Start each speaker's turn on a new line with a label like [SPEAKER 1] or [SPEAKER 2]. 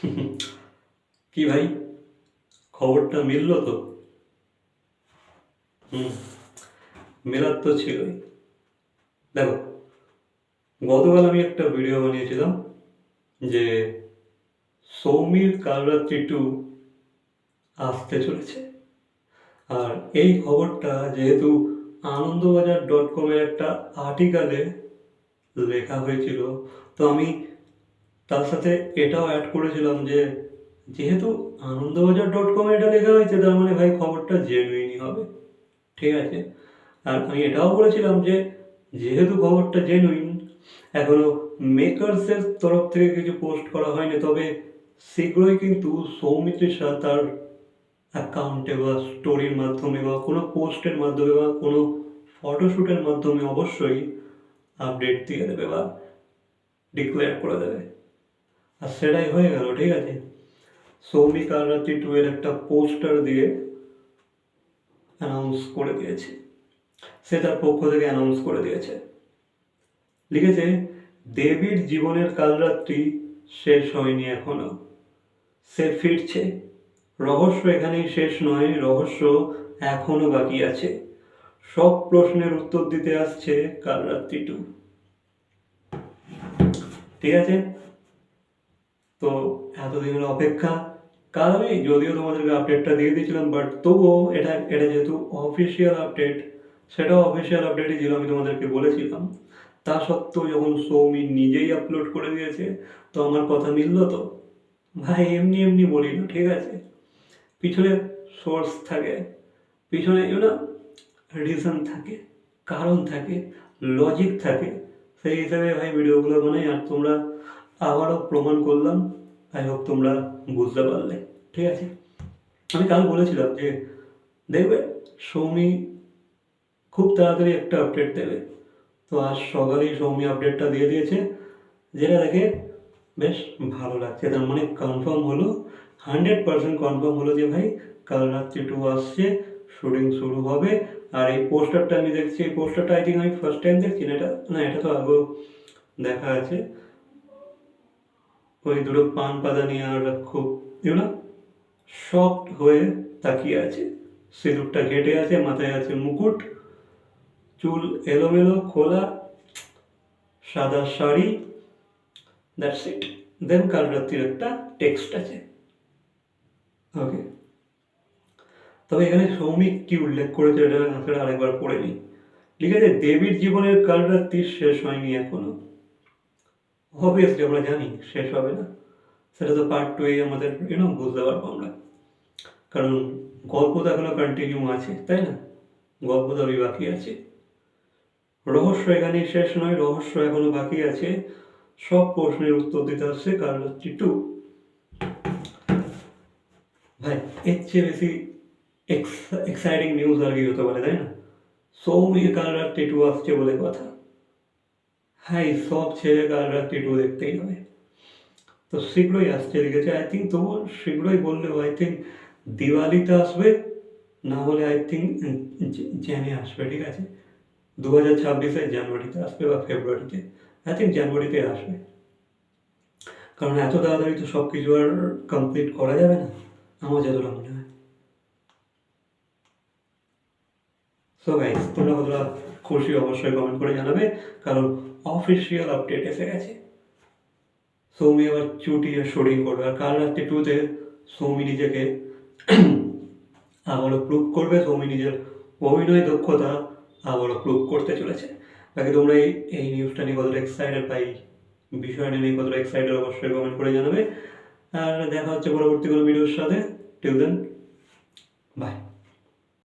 [SPEAKER 1] কি ভাই? খবরটা মিললো তো? হুম, মেলার তো ছিলই। দেখো, গতকাল আমি একটা ভিডিও বানিয়েছিলাম যে সৌমির কালরাত্রি টু আসতে চলেছে। আর এই খবরটা যেহেতু আনন্দবাজার ডট কমের একটা আর্টিকালে লেখা হয়েছিল, তো আমি তার সাথে এটাও অ্যাড করেছিলাম যে, যেহেতু আনন্দবাজার ডট কমে এটা লেখা হয়েছে, তার মানে ভাই খবরটা জেনুইনই হবে। ঠিক আছে? আর আমি এটাও বলেছিলাম যে, যেহেতু খবরটা জেনুইন এখনও মেকার্সের তরফ থেকে কিছু পোস্ট করা হয়নি, তবে শীঘ্রই কিন্তু সৌমিত্রিষা তার অ্যাকাউন্টে বা স্টোরির মাধ্যমে বা কোনো পোস্টের মাধ্যমে বা কোনো ফটোশ্যুটের মাধ্যমে অবশ্যই আপডেট দিয়ে দেবে বা ডিক্লেয়ার করে দেবে। আর সেটাই হয়ে গেল, ঠিক আছে? সৌমি কাল রাত্রি টু এর একটা পোস্টার দিয়ে অ্যানাউন্স করে দিয়েছে। সে তার পক্ষ থেকে অ্যানাউন্স করে দিয়েছে। লিখেছে, দেবীর জীবনের কালরাত্রি শেষ হয়নি এখনও। সে ফিরছে। রহস্য এখানেই শেষ নয়, রহস্য এখনও বাকি আছে। সব প্রশ্নের উত্তর দিতে আসছে কাল রাত্রি টু। ঠিক আছে? তো এতদিনের অপেক্ষা। কাল আমি যদিও তোমাদেরকে আপডেটটা দিয়ে দিয়েছিলাম বাট তবুও এটা এটা যেহেতু অফিসিয়াল আপডেট সেটাও অফিসিয়াল আপডেটই ছিল, আমি তোমাদেরকে বলেছিলাম। তা সত্ত্বেও যখন সৌমি নিজেই আপলোড করে দিয়েছে, তো আমার কথা মিললো তো? ভাই, এমনি এমনি বলি না, ঠিক আছে। পিছনে সোর্স থাকে, পিছনে না রিজন থাকে, কারণ থাকে লজিক থাকে। সেই হিসাবে ভাই ভিডিওগুলো বানাই, আর তোমরা আবারও প্রমাণ করলাম। আই হোপ তোমরা বুঝতে পারলে। ঠিক আছে? আমি কাল বলেছিলাম যে, দেখবে, সৌমি খুব তাড়াতাড়ি একটা আপডেট দেবে। তো আজ সকালেই সৌমি আপডেটটা দিয়ে দিয়েছে। যেটা দেখে বেশ ভালো লাগছে। তার মানে কনফার্ম হলো হান্ড্রেড পার্সেন্ট কনফার্ম হলো যে, ভাই, কাল রাত্রি টু আসছে শুটিং শুরু হবে। আর এই পোস্টারটা আমি দেখছি, এই পোস্টারটা আই থিঙ্ক আমি ফার্স্ট টাইম দেখছি। না, এটা না, এটা তো আগেও দেখা আছে। ওই দুটো পান পাতা নিয়ে আর খুব ইউনো শক্ট হয়ে তাকিয়ে আছে। সিঁদুরটা ঘেটে আছে, মাথায় আছে মুকুট, চুল এলোমেলো, খোলা, সাদা শাড়ি। দ্যাটস ইট দেন কাল রাত্রির একটা টেক্সট আছে। ওকে তবে এখানে সৌমিক কি উল্লেখ করেছে এটা আরেকবার পড়ে নিই। লিখেছে, দেবীর জীবনের কাল রাত্রি শেষ হয়নি এখনও। অবভিয়াসলি আমরা জানি শেষ হবে না। সেটা তো পার্ট টু আমাদের ইউনো বুঝতে পারব আমরা। কারণ গল্প তো এখনও কন্টিনিউ আছে, তাই না? গল্প তো বাকি আছে। রহস্য এখানেই শেষ নয়, রহস্য এখনও বাকি আছে। সব প্রশ্নের উত্তর দিতে আসছে কারণ হচ্ছে টু ভাই, এর চেয়ে বেশি এক্সাইটিং নিউজ আর কি হতে পারে, তাই না? সৌমি কাল রাত্রি টু আসছে বলে কথা। হ্যাঁ সব ছেলে কাল রাত্রি টু দেখতেই হবে। তো শীঘ্রই আসছে লিখেছে আই থিঙ্ক তবু শীঘ্রই বললেও আই থিঙ্ক দিওয়ালিতে আসবে, না হলে আই থিঙ্ক জেনে আসবে, ঠিক আছে? দু হাজার ছাব্বিশে জানুয়ারিতে আসবে বা ফেব্রুয়ারিতে। আই থিঙ্ক জানুয়ারিতে আসবে। কারণ এত তাড়াতাড়ি তো সব কিছু আর কমপ্লিট করা যাবে না, আমার যতটা মনে হয়। সো গাইস তোমরা কতটা খুশি অবশ্যই কমেন্ট করে জানাবে। কারণ অফিসিয়াল আপডেট এসে গেছে। সৌমি আবার চুটিয়ে শুটিং করবে। আর কাল রাত্রি টুতে সৌমি নিজেকে আবারও প্রুভ করবে। সৌমি নিজের অভিনয় দক্ষতা আবারও প্রুভ করতে চলেছে। বাকি তোমরা এই এই নিউজটা নিয়ে কতটা এক্সাইটেড বা এই বিষয়টা নিয়ে কতটা এক্সাইটেড অবশ্যই কমেন্ট করে জানাবে। আর দেখা হচ্ছে পরবর্তী কোনো ভিডিওর সাথে। Till then